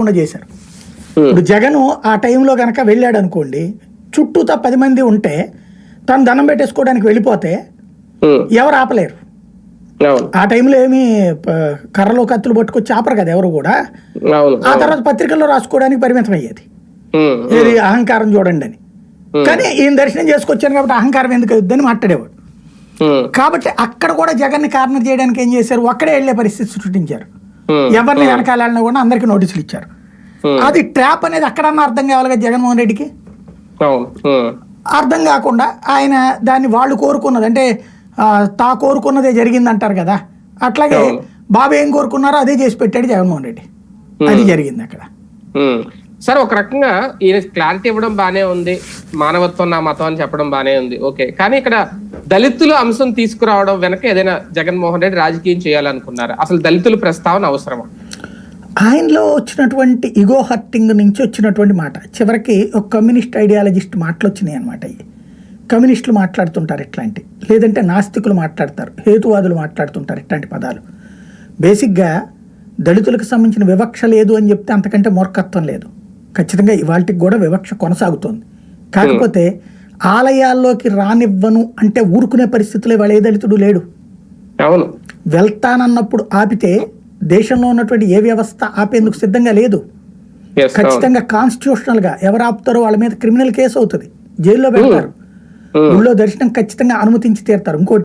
లేకుండా చేశారు. ఇప్పుడు జగన్ ఆ టైంలో కనుక వెళ్ళాడు అనుకోండి చుట్టూతా పది మంది ఉంటే తను దండం పెట్టేసుకోవడానికి వెళ్ళిపోతే ఎవరు ఆపలేరు. ఆ టైంలో ఏమి కర్రలో కత్తులు పట్టుకొచ్చి ఆపరు కదా ఎవరు కూడా. ఆ తర్వాత పత్రికల్లో రాసుకోవడానికి పరిమితం అయ్యేది. ఏది అహంకారం చూడండి అని. కానీ ఈయన దర్శనం చేసుకొచ్చాను కాబట్టి అహంకారం ఎందుకు అవుతుందని మాట్లాడేవాడు. కాబట్టి అక్కడ కూడా జగన్ని కార్నర్ చేయడానికి ఏం చేశారు? ఒక్కడే వెళ్ళే పరిస్థితి సృష్టించారు. ఎవరిని వెనకాల వెళ్ళినా కూడా అందరికీ నోటీసులు ఇచ్చారు. ఉమ్, అది ట్రాప్ అనేది అక్కడన్నా అర్థం కావాలి కదా జగన్మోహన్ రెడ్డికి? అర్థం కాకుండా ఆయన దాన్ని వాళ్ళు కోరుకున్నది అంటే తా కోరుకున్నదే జరిగింది అంటారు కదా. అట్లాగే. బాబు ఏం కోరుకున్నారో అదే చేసి పెట్టాడు జగన్మోహన్ రెడ్డి. అది జరిగింది అక్కడ. సార్ ఒక రకంగా ఈయన క్లారిటీ ఇవ్వడం బానే ఉంది మానవత్వం నా మతం అని చెప్పడం బానే ఉంది. ఓకే కానీ ఇక్కడ దళితుల అంశం తీసుకురావడం వెనక ఏదైనా జగన్మోహన్ రెడ్డి రాజకీయం చేయాలనుకున్నారు? అసలు దళితుల ప్రస్తావన అవసరమా? ఆయనలో వచ్చినటువంటి ఇగో హర్టింగ్ నుంచి వచ్చినటువంటి మాట. చివరికి ఒక కమ్యూనిస్ట్ ఐడియాలజిస్ట్ మాటలు వచ్చినాయి అనమాట ఇవి కమ్యూనిస్టులు మాట్లాడుతుంటారు ఇట్లాంటి. లేదంటే నాస్తికులు మాట్లాడతారు. హేతువాదులు మాట్లాడుతుంటారు ఇట్లాంటి పదాలు. బేసిక్గా దళితులకు సంబంధించిన వివక్ష లేదు అని చెప్తే అంతకంటే మూర్ఖత్వం లేదు. ఖచ్చితంగా ఇవాళకి కూడా వివక్ష కొనసాగుతోంది. కాకపోతే ఆలయాల్లోకి రానివ్వను అంటే ఊరుకునే పరిస్థితులు ఇవాళ ఏ దళితుడు లేడు. అవును. వెళ్తానన్నప్పుడు ఆపితే దేశంలో ఉన్నటువంటి ఏ వ్యవస్థ ఆపేందుకు సిద్ధంగా లేదు. ఖచ్చితంగా కాన్స్టిట్యూషనల్గా ఎవరు ఆపుతారో వాళ్ళ మీద క్రిమినల్ కేసు అవుతుంది. జైల్లో పెడతారు. ఉమ్, ఊళ్ళో దర్శనం ఖచ్చితంగా అనుమతించి తీరుతారు. ఇంకోటి